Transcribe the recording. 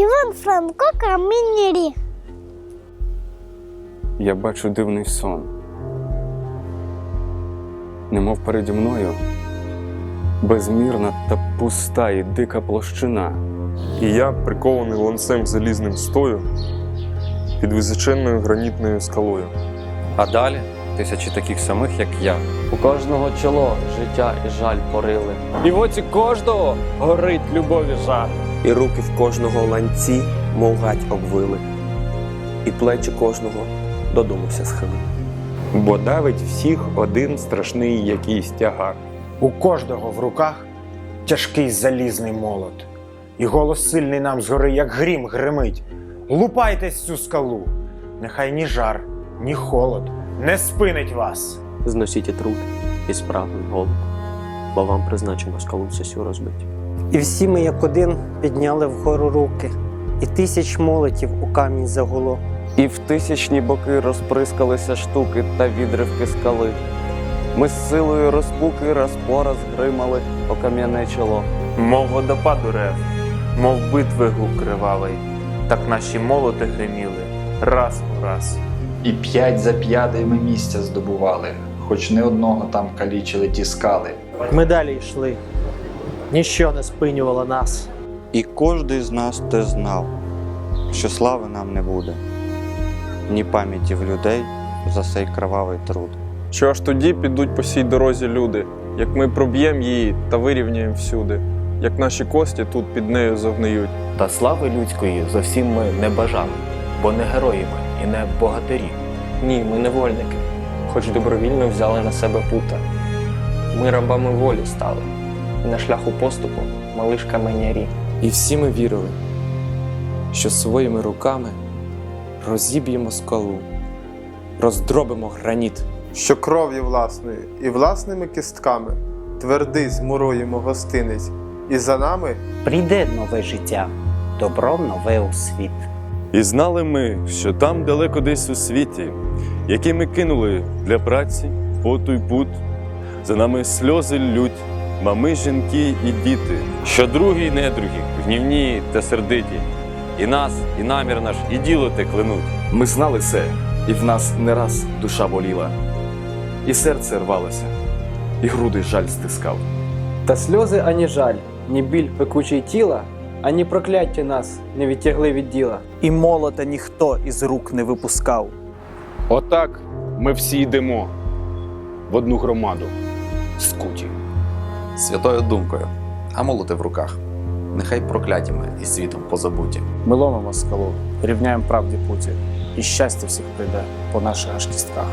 Іван Франко камінні ріг. Я бачу дивний сон. Немов переді мною безмірна та пуста і дика площина. І я, прикований ланцем залізним стою під височенною гранітною скалою. А далі тисячі таких самих, як я. У кожного чоло життя і жаль порили. І в оці кожного горить любові жар. І руки в кожного ланці, мов гать обвили, і плечі кожного додумався схилили. бо давить всіх один страшний якийсь тягар. У кожного в руках тяжкий залізний молот, і голос сильний нам згори, як грім гримить. Лупайтесь цю скалу, нехай ні жар, ні холод не спинить вас. Зносіть і труд, і справний голод, бо вам призначено скалу сесю розбить. І всі ми як один підняли вгору руки, і тисяч молотів у камінь загуло. І в тисячні боки розприскалися штуки та відривки скали. Ми з силою розпуки раз по раз гримали о кам'яне чоло. Мов водопаду рев, мов битви гук кривавий, так наші молоти гриміли раз у раз. І п'ять за п'ятий ми місця здобували, хоч не одного там калічили ті скали. Ми далі йшли. Ніщо не спинювало нас. І кожний з нас те знав, що слави нам не буде, ні пам'яті в людей за цей кровавий труд. Що аж тоді підуть по сій дорозі люди, як ми проб'ємо її та вирівняємо всюди, як наші кості тут під нею загниють. Та слави людської зовсім ми не бажали, бо не герої ми і не богатирі. Ні, ми невольники, хоч добровільно взяли на себе пута. Ми рабами волі стали, і на шляху поступу малиш каменярі. І всі ми вірили, що своїми руками розіб'ємо скалу, роздробимо граніт. що кров'ю власною і власними кістками твердий змуруємо гостинець, і за нами Прийде нове життя, добро нове у світ. І знали ми, що там далеко десь у світі, які ми кинули для праці, поту й пут, за нами сльози лють, мами, жінки і діти, що другі й недругі, гнівні та сердиті, і нас, і намір наш, і діло те клянуть. Ми знали це, і в нас не раз душа боліла, і серце рвалося, і груди жаль стискав. Та сльози ані жаль, ні біль пекучий тіла, ані прокляття нас не відтягли від діла. І молота ніхто із рук не випускав. Отак ми всі йдемо в одну громаду, скуті. Святою думкою, а молоти в руках. Нехай проклятіми і світом позабуті. Ми ломимо скалу, рівняємо правді путі, і щастя всіх прийде по наших аж кістках.